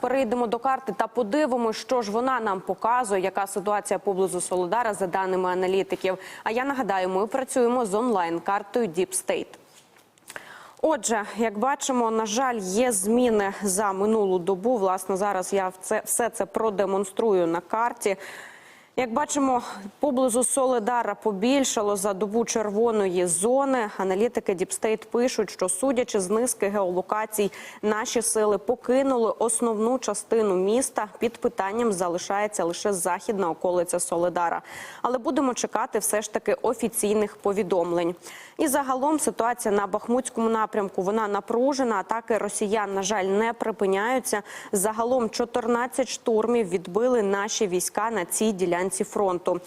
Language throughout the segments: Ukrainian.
перейдемо до карти та подивимося, що ж вона нам показує, яка ситуація поблизу Солодара за даними аналітиків. А я нагадаю, ми працюємо з онлайн-картою Deep State. Отже, як бачимо, на жаль, є зміни за минулу добу. Власне, зараз я це все це продемонструю на карті. Як бачимо, поблизу Соледара побільшало за добу червоної зони. Аналітики Діпстейт пишуть, що судячи з низки геолокацій, наші сили покинули основну частину міста. Під питанням залишається лише західна околиця Соледара. Але будемо чекати все ж таки офіційних повідомлень. І загалом ситуація на Бахмутському напрямку вона напружена. Атаки росіян, на жаль, не припиняються. Загалом 14 штурмів відбили наші війська на цій ділянці фронту.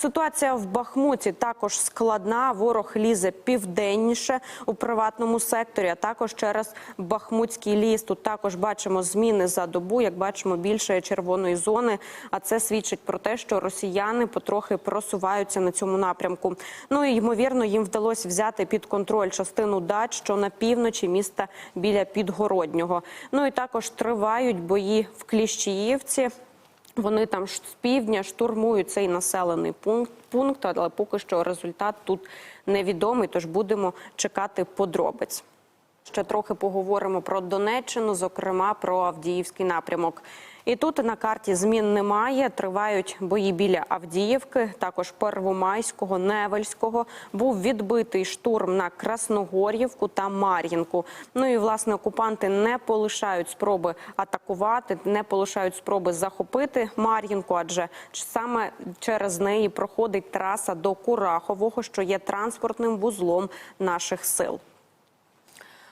Ситуація в Бахмуті також складна. Ворог лізе південніше у приватному секторі, а також через Бахмутський ліс. Тут також бачимо зміни за добу. Як бачимо, більше червоної зони. А це свідчить про те, що росіяни потрохи просуваються на цьому напрямку. Ну і ймовірно, їм вдалося взяти під контроль частину дач, що на півночі міста біля Підгороднього. Ну і також тривають бої в Кліщіївці. Вони там з півдня штурмують цей населений пункт, пункт, але поки що результат тут невідомий. Тож будемо чекати подробиць. Ще трохи поговоримо про Донеччину, зокрема про Авдіївський напрямок. І тут на карті змін немає. Тривають бої біля Авдіївки, також Первомайського, Невельського. Був відбитий штурм на Красногор'ївку та Мар'їнку. Ну і власне окупанти не полишають спроби атакувати, не полишають спроби захопити Мар'їнку, адже саме через неї проходить траса до Курахового, що є транспортним вузлом наших сил.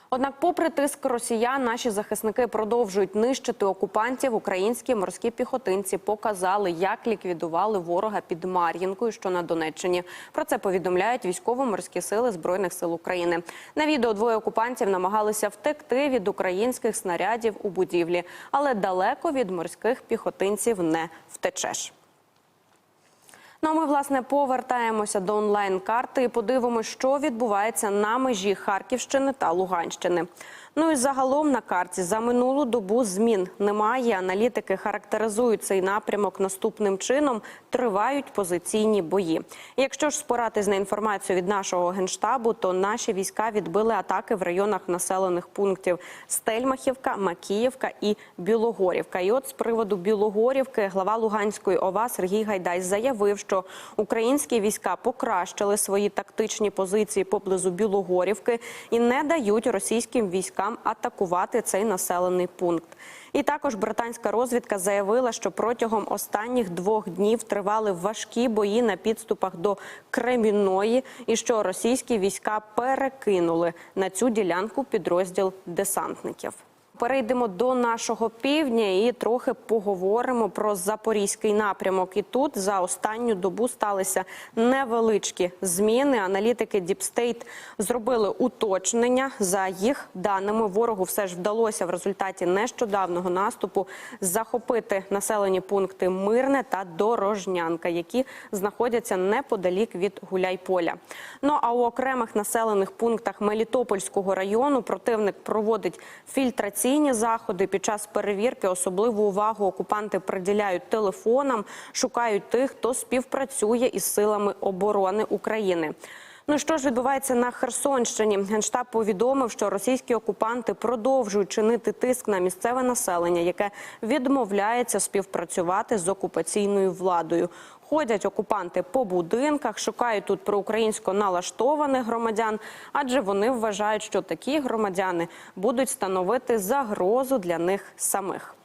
Однак, попри тиск росіян, наші захисники продовжують нищити окупантів. Українські морські піхотинці показали, як ліквідували ворога під Мар'їнкою, що на Донеччині. Про це повідомляють військово-морські сили збройних сил України. На відео двоє окупантів намагалися втекти від українських снарядів у будівлі, але далеко від морських піхотинців не втечеш. Ну а ми власне повертаємося до онлайн-карти і подивимося, що відбувається на межі Харківщини та Луганщини. Ну і загалом на карті за минулу добу змін немає. Аналітики характеризують цей напрямок наступним чином: тривають позиційні бої. Якщо ж спиратись на інформацію від нашого генштабу, то наші війська відбили атаки в районах населених пунктів Стельмахівка, Макіївка і Білогорівка. І от з приводу Білогорівки глава Луганської ОВА Сергій Гайдай заявив, що українські війська покращили свої тактичні позиції поблизу Білогорівки і не дають російським військам атакувати цей населений пункт. І також британська розвідка заявила, що протягом останніх двох днів тривали важкі бої на підступах до Кремінної, і що російські війська перекинули на цю ділянку підрозділ десантників. Перейдемо до нашого півдня і трохи поговоримо про запорізький напрямок. І тут за останню добу сталися невеличкі зміни. Аналітики Діпстейт зробили уточнення. За їх даними ворогу все ж вдалося в результаті нещодавнього наступу захопити населені пункти Мирне та Дорожнянка, які знаходяться неподалік від Гуляйполя. Ну а у окремих населених пунктах Мелітопольського району противник проводить фільтраційні заходи. Під час перевірки особливу увагу окупанти приділяють телефонам, шукають тих, хто співпрацює із силами оборони України. Ну що ж відбувається на Херсонщині? Генштаб повідомив, що російські окупанти продовжують чинити тиск на місцеве населення, яке відмовляється співпрацювати з окупаційною владою. Ходять окупанти по будинках, шукають тут проукраїнсько налаштованих громадян, адже вони вважають, що такі громадяни будуть становити загрозу для них самих.